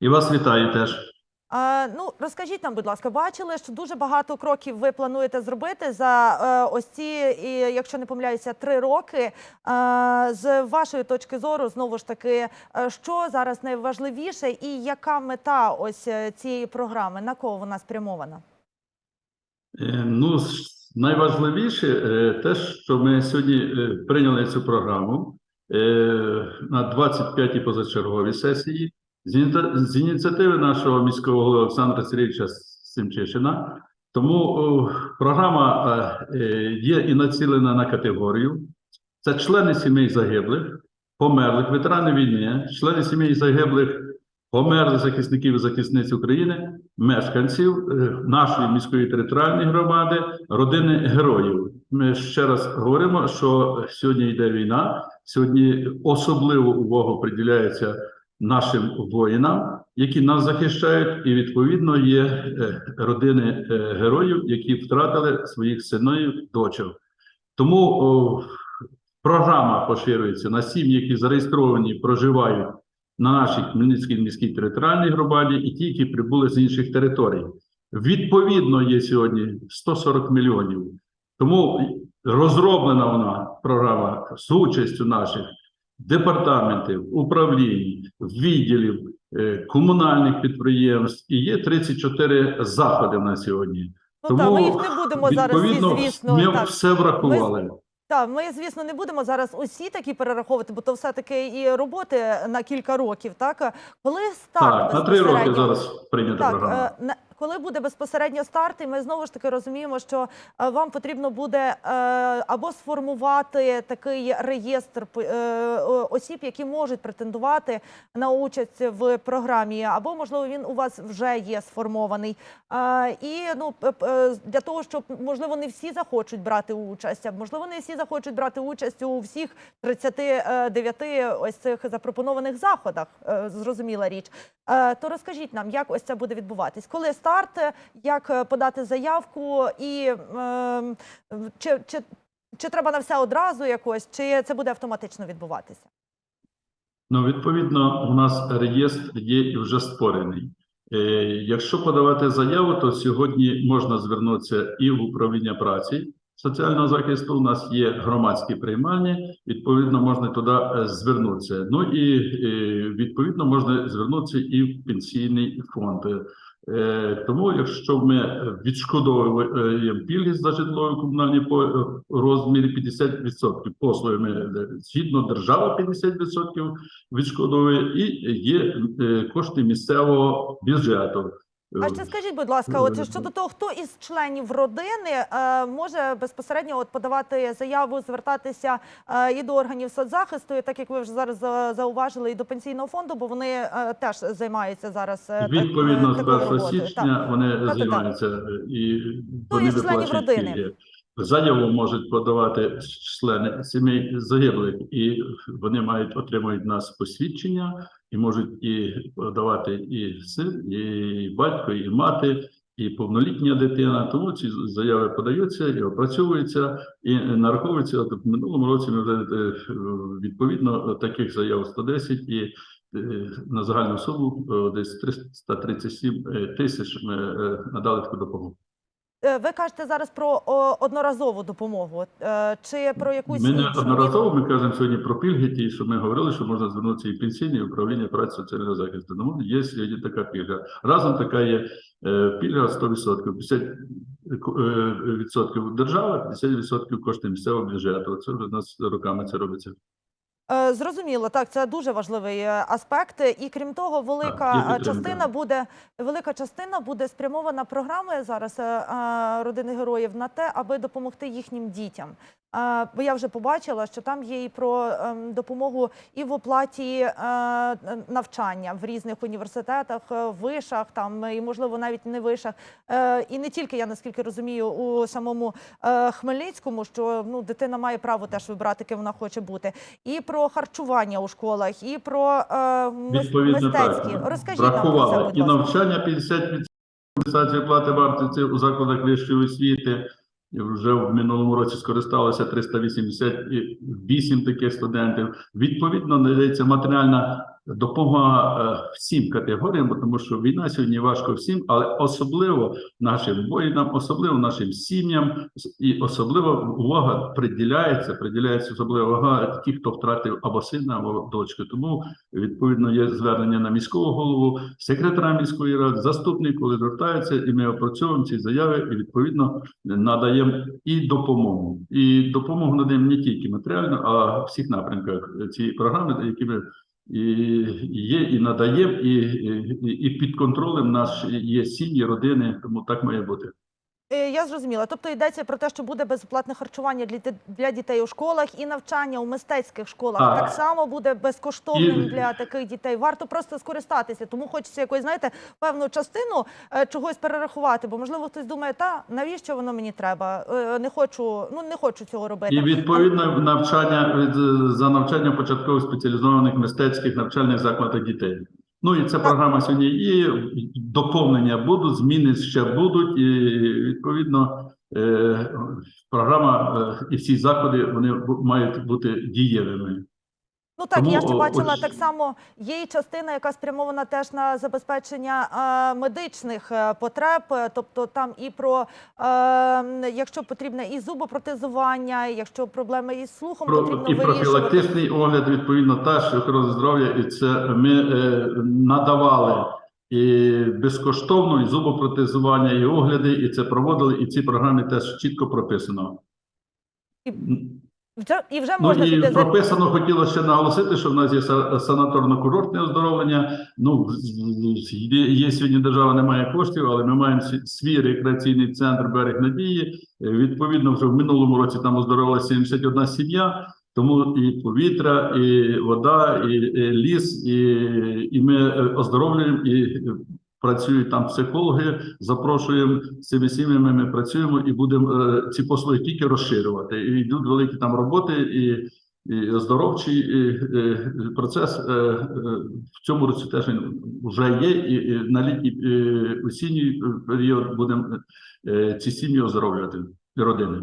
І вас вітаю теж. А, ну, розкажіть нам, будь ласка, бачили, що дуже багато кроків ви плануєте зробити за е, ось ці, і, якщо не помиляюся, три роки. А, з вашої точки зору, знову ж таки, е, що зараз найважливіше, і яка мета ось е, цієї програми? На кого вона спрямована? Е, Ну, найважливіше е, те, що ми сьогодні е, прийняли цю програму е, на 25-й позачерговій сесії з ініціативи нашого міського голови Олександра Сергійовича Семчишина. Тому програма е, е, є і націлена на категорію. Це члени сімей загиблих, померлих, ветерани війни, члени сімей загиблих, померлих захисників і захисниць України, мешканців е, нашої міської територіальної громади, родини героїв. Ми ще раз говоримо, що сьогодні йде війна. Сьогодні особливу увагу приділяється нашим воїнам, які нас захищають, і відповідно є е, родини е, героїв, які втратили своїх синів, дочок. Тому о, програма поширюється на сім'ї, які зареєстровані, проживають на нашій Хмельницькій міській територіальній громаді, і ті, які прибули з інших територій. Відповідно, є сьогодні 140 мільйонів. Тому розроблена вона програма з участю наших департаментів, управлінь, відділів, е, комунальних підприємств. І є 34 заходи на сьогодні. Ну так, ми їх не будемо зараз, всі, звісно, ми так. все врахували. Так, ми, звісно, не будемо зараз усі такі перераховувати, бо то все-таки і роботи на кілька років. Так, коли старт Так, на три роки зараз прийнята програма. е, коли буде безпосередньо старт, і ми знову ж таки розуміємо, що е, вам потрібно буде е, або сформувати такий реєстр е, осіб, які можуть претендувати на участь в програмі, або можливо він у вас вже є сформований. І ну для того, щоб можливо не всі захочуть брати участь, а можливо не всі захочуть брати участь у всіх 39 ось цих запропонованих заходах. Зрозуміла річ. То розкажіть нам, як ось це буде відбуватись? Коли старт, е, як е, подати заявку, і ем, чи, чи, чи треба на все одразу якось, чи це буде автоматично відбуватися? Ну, відповідно, у нас реєстр є і вже створений. Е, якщо подавати заяву, то сьогодні можна звернутися і в управління праці соціального захисту. У нас є громадські приймальні, відповідно, можна туди е, звернутися. Ну і е, відповідно можна звернутися і в пенсійний фонд. Е, Тому, якщо ми відшкодовуємо пільги за житлові комунальні по розмірі 50% послугами згідно держава 50% відшкодовує, і є кошти місцевого бюджету. А ще скажіть, будь ласка, от щодо того, хто із членів родини е, може безпосередньо от подавати заяву, звертатися е, і до органів соцзахисту, і так як ви вже зараз зауважили, і до пенсійного фонду, бо вони е, теж займаються зараз е, Відповідно, е, з 1 січня вони Так, так, так. займаються е, і Ну, вони членів родини. Заяву можуть подавати члени сімей загиблих, і вони мають отримують нас посвідчення і можуть і подавати і син, і батько, і мати, і повнолітня дитина. Тому ці заяви подаються і опрацьовуються, і нараховуються. От в минулому році ми вже е, відповідно таких заяв 110 і е, на загальну суму е, десь 337 е, тисяч ми надали таку допомогу. Е, Ви кажете зараз про одноразову допомогу, е, чи про якусь Ми не одноразово ми кажемо сьогодні про пільги, ті, що ми говорили, що можна звернутися і пенсійні, і управління праці соціального захисту. Тому є сьогодні така пільга. Разом така є е, пільга 100%. 50% е, відсотків держава, 50% кошти місцевого бюджету. Це вже у нас роками це робиться. Е, Зрозуміло, так це дуже важливий е, аспект. І крім того, велика е, частина буде велика частина буде спрямована програмою зараз родини героїв на те, аби допомогти їхнім дітям. Е, Бо я вже побачила, що там є і про ем, допомогу і в оплаті е, навчання в різних університетах, е, вишах, там і можливо навіть не вишах. Е, І не тільки я наскільки розумію, у самому е, Хмельницькому, що ну дитина має право теж вибрати, ким вона хоче бути, і про харчування у школах, і про е, Відповідно, мистецькі. так. Розкажіть нам про це, Врахували. будь І навчання 50% компенсації оплати вартості у закладах вищої освіти. Вже в минулому році скористалося 388 таких студентів. Відповідно, надається матеріальна допомога е, всім категоріям, тому що війна сьогодні важко всім, але особливо нашим воїнам, особливо нашим сім'ям, і особлива увага приділяється, приділяється особлива увага ті, хто втратив або сина, або дочку. Тому відповідно є звернення на міського голову, секретаря міської ради, заступник, коли звертаються, і ми опрацьовуємо ці заяви і відповідно надаємо і допомогу. І допомогу надаємо не тільки матеріально, а всіх напрямках цієї програми, які ми і є, і надаємо, і, і, і під контролем наш є сім'ї, родини, тому так має бути. Е, Я зрозуміла. Тобто йдеться про те, що буде безоплатне харчування для, для дітей у школах і навчання у мистецьких школах Так. так само буде безкоштовним І- для таких дітей. Варто просто скористатися. Тому хочеться якось, знаєте, певну частину е, чогось перерахувати. Бо можливо хтось думає, та навіщо воно мені треба? Е, Не хочу, ну не хочу цього робити. І відповідно навчання за навчання початкових спеціалізованих мистецьких навчальних закладах дітей. Ну і ця програма сьогодні є. Доповнення будуть, зміни ще будуть, і відповідно е, програма е, і всі заходи вони мають бути дієвими. Ну так, Тому, я ще бачила ось- так само. Є і частина, яка спрямована теж на забезпечення е, медичних е, потреб. е, Тобто там і про е, якщо потрібне і зубопротезування, і якщо проблеми із слухом Про потрібно і вирішувати. профілактичний огляд, відповідно, теж охорона здоров'я, і це ми е, надавали і безкоштовно, і зубопротезування, і огляди, і це проводили, і ці програми теж чітко прописано. Вже і вже Ну і піти за прописано, хотіло ще наголосити, що в нас є санаторно-курортне оздоровлення. Ну є, є сьогодні держава не має коштів, але ми маємо свій- рекреаційний центр берег надії. Е, Відповідно, вже в минулому році там оздоровилася 71 сім'я. Тому і повітря, і вода, і, і ліс, і, і ми е, оздоровлюємо і працюють там психологи. Запрошуємо з цими сім'ями. Ми працюємо і будемо е, ці послуги тільки розширювати. І йдуть великі там роботи, і, і оздоровчий і, е, процес е, в цьому році теж вже є. І, і на літній е, осінній період будемо ці сім'ї оздоровлювати і родини.